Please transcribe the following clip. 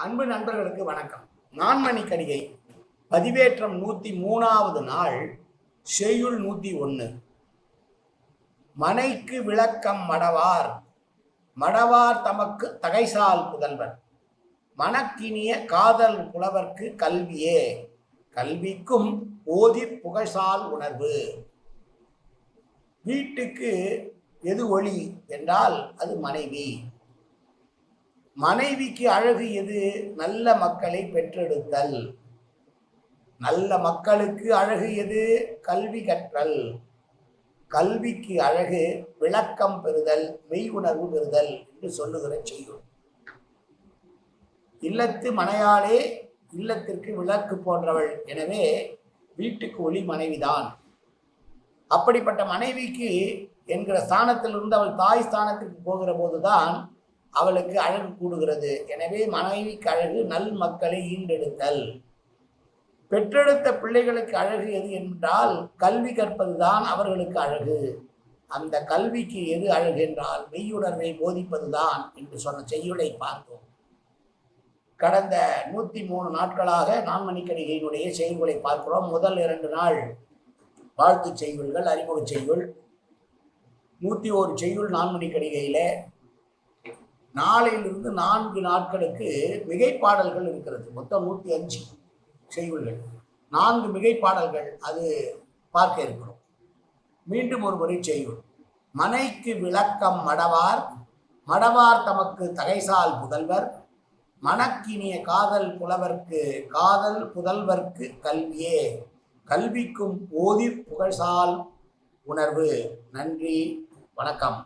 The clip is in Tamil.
அன்பு நண்பர்களுக்கு வணக்கம். நான்மணி கடிகை பதிவேற்றம் நூத்தி மூணாவது நாள் செய்யுள் நூத்தி ஒன்று மனைக்கு விளக்கம் மடவார். மடவார் தமக்கு தகைசால் புதல்வர். மனக்கினிய காதல் புலவர்க்கு கல்வியே. கல்விக்கும் ஓதி புகழ்சால் உணர்வு. வீட்டுக்கு எது ஒளி என்றால் அது மனைவி. மனைவிக்கு அழகு எது? நல்ல மக்களை பெற்றெடுத்தல். நல்ல மக்களுக்கு அழகு எது? கல்வி கற்றல். கல்விக்கு அழகு விளக்கம் பெறுதல் மெய் உணர்வு பெறுதல் என்று சொல்லுகிற செய்யும் இல்லத்து மனையாளே இல்லத்திற்கு விளக்கு போன்றவள். எனவே வீட்டுக்கு ஒளி மனைவிதான். அப்படிப்பட்ட மனைவிக்கு என்கிற ஸ்தானத்திலிருந்து அவள் தாய் ஸ்தானத்திற்கு போகிற போதுதான் அவளுக்கு அழகு கூடுகிறது. எனவே மனைவிக்கு அழகு நல் மக்களை ஈண்டெடுத்தல். பெற்றெடுத்த பிள்ளைகளுக்கு அழகு எது என்றால் கல்வி கற்பதுதான் அவர்களுக்கு அழகு. அந்த கல்விக்கு எது அழகு என்றால் மெய்யுணர்வை போதிப்பதுதான் என்று சொன்ன செய்யுளை பார்த்தோம். கடந்த நூற்றி மூணு நாட்களாக நான்மணிக்கடிகையினுடைய செய்யுளை பார்க்கிறோம். முதல் இரண்டு நாள் வாழ்த்துச் செய்யுள்கள் அறிமுக செய்யுள். நூற்றி ஒரு செய்யுள் நான்மணிக்கடிகையில் நாளையிலிருந்து நான்கு நாட்களுக்கு மிகைப்பாடல்கள் இருக்கிறது. மொத்தம் நூற்றி அஞ்சு செய்யுள்கள். நான்கு மிகைப்பாடல்கள் அது பார்க்க இருக்கிறோம். மீண்டும் ஒரு முறை செய்யுள். மனைக்கு விளக்கம் மடவார் மடவார் தமக்கு தகைசால் புதல்வர் மணக்கினிய காதல் புலவர்க்கு காதல் புதல்வர்க்கு கல்வியே. கல்விக்கும் ஓதி புகழ்சால் உணர்வு. நன்றி வணக்கம்.